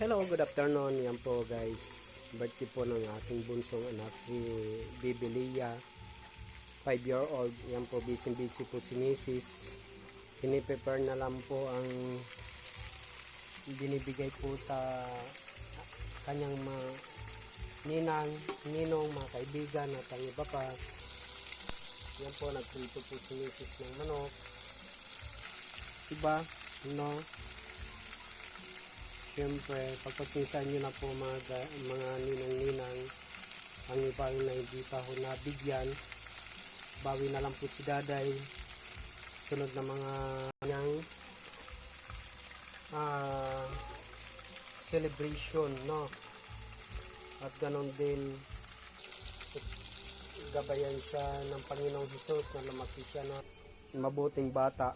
Hello, good afternoon. Yan po guys. Birthday po ng aking bunsong anak si Bibi Lia. 5 year old. Yan po, busy busy po si Mrs. Piniprepare na lang po ang binibigay po sa kanyang mga ninang, ninong, mga kaibigan at ang iba pa. Yan po, nagprito po si Mrs. ng manok. Diba? No? Siyempre, pagpasinsan nyo na po mga, ga- mga ninang-ninang ang iba na hindi pa ho nabigyan. Bawi na lang po si daday. Sunod na mga kanyang ah, celebration, no? At ganon din, gabayan siya ng Panginoong Hesus na lumaki siya na mabuting bata.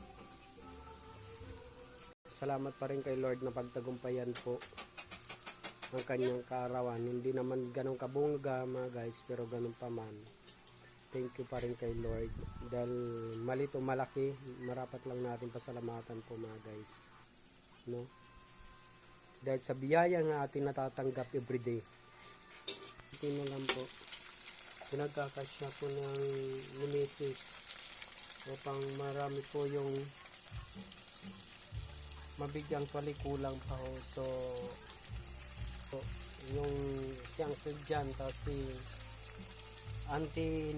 Salamat pa rin kay Lord na pagtagumpayan po ang kanyang kaarawan. Hindi naman ganong kabungga mga guys, pero ganun pa man. Thank you pa rin kay Lord. Dahil malit o malaki, marapat lang natin pasalamatan po mga guys. No? Dahil sa biyaya nga ating natatanggap everyday. Ito na lang po. Pinagkakasya po ng Nemesis upang marami po yung mabigyang palikulang pa ho. So, so yung siyang tudyan kasi antin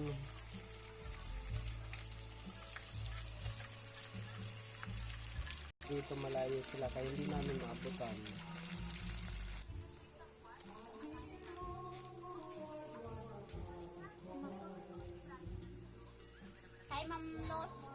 dito malayo sila kaya hindi namin maabutan. Hi, Ma'am Lot.